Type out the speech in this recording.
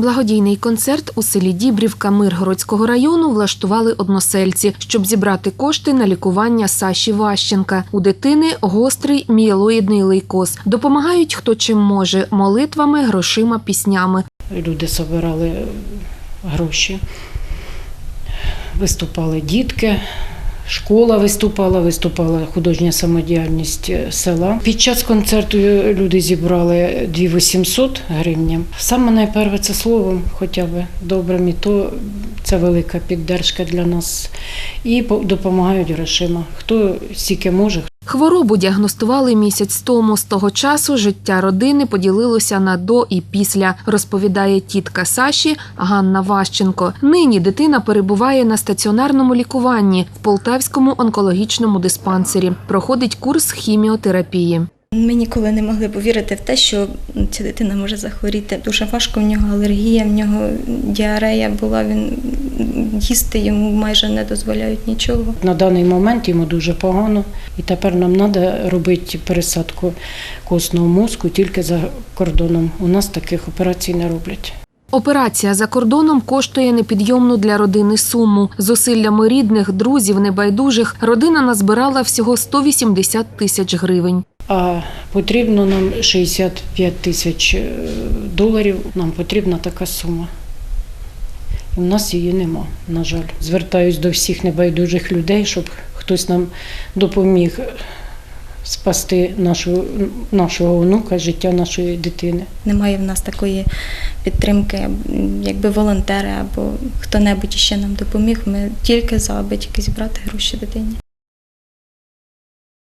Благодійний концерт у селі Дібрівка Миргородського району влаштували односельці, щоб зібрати кошти на лікування Саші Ващенка. У дитини гострий мієлоїдний лейкоз. Допомагають хто чим може молитвами, грошима, піснями. Люди збирали гроші, виступали дітки, школа виступала, виступала художня самодіяльність села. Під час концерту люди зібрали 2800 гривень. Саме найперше це словом, хоча б добрим, і то це велика піддержка для нас. І допомагають грошима. Хто стільки може, Хворобу діагностували місяць тому. З того часу життя родини поділилося на до і після, розповідає тітка Саші Ганна Ващенко. Нині дитина перебуває на стаціонарному лікуванні в Полтавському онкологічному диспансері. Проходить курс хіміотерапії. Ми ніколи не могли повірити в те, що ця дитина може захворіти. Дуже важко в нього алергія, в нього діарея була. Він їсти йому майже не дозволяють нічого. На даний момент йому дуже погано, і тепер нам треба робити пересадку костного мозку тільки за кордоном. У нас таких операцій не роблять. Операція за кордоном коштує непідйомну для родини суму. Зусиллями рідних, друзів, небайдужих родина назбирала всього 180 тисяч гривень. А потрібно нам 65 тисяч е, доларів. Нам потрібна така сума. В нас її нема, на жаль. Звертаюсь до всіх небайдужих людей, щоб хтось нам допоміг спасти нашу, нашого онука, життя нашої дитини. Немає в нас такої підтримки, якби волонтери або хто-небудь ще нам допоміг. Ми тільки за, аби тільки зібрати гроші дитині.